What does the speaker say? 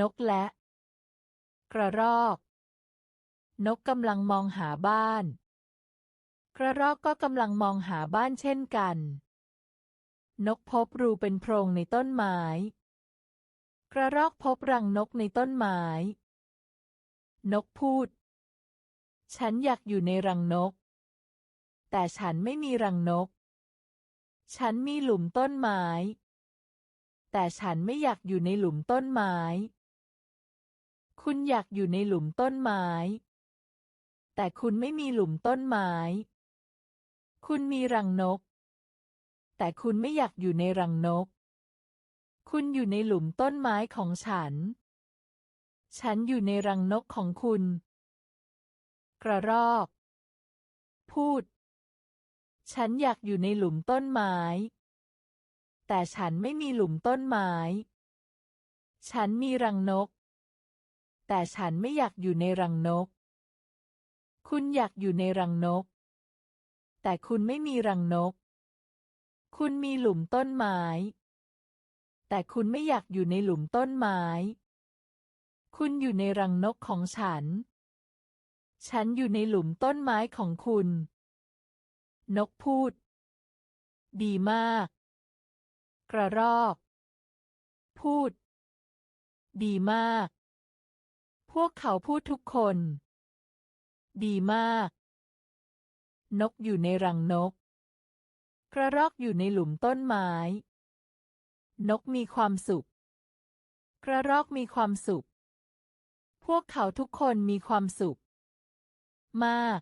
นกและ กระรอก นกกำลังมองหาบ้าน กระรอกก็กำลังมองหาบ้านเช่นกัน นกพบรูเป็นโพรงในต้นไม้ กระรอกพบรังนกในต้นไม้ นกพูด ฉันอยากอยู่ในรังนก แต่ฉันไม่มีรังนก ฉันมีหลุมต้นไม้แต่ฉันไม่อยากอยู่ในหลุมต้นไม้ คุณอยากอยู่ในหลุมต้นไม้ แต่คุณไม่มีหลุมต้นไม้ คุณมีรังนก แต่คุณไม่อยากอยู่ในรังนก คุณอยู่ในหลุมต้นไม้ของฉัน ฉันอยู่ในรังนกของคุณ กระรอก พูด ฉันอยากอยู่ในหลุมต้นไม้ แต่ฉันไม่มีหลุมต้นไม้ ฉันมีรังนก แต่ฉันไม่อยากอยู่ในรังนก คุณอยากอยู่ในรังนก แต่คุณไม่มีรังนก คุณมีหลุมต้นไม้ แต่คุณไม่อยากอยู่ในหลุมต้นไม้ คุณอยู่ในรังนกของฉัน ฉันอยู่ในหลุมต้นไม้ของคุณ นกพูด ดีมาก กระรอก พูด ดีมาก พวกเขาพูดทุกคน ดีมาก นกอยู่ในรังนก กระรอกอยู่ในหลุมต้นไม้ นกมีความสุข กระรอกมีความสุข พวกเขาทุกคนมีความสุข มาก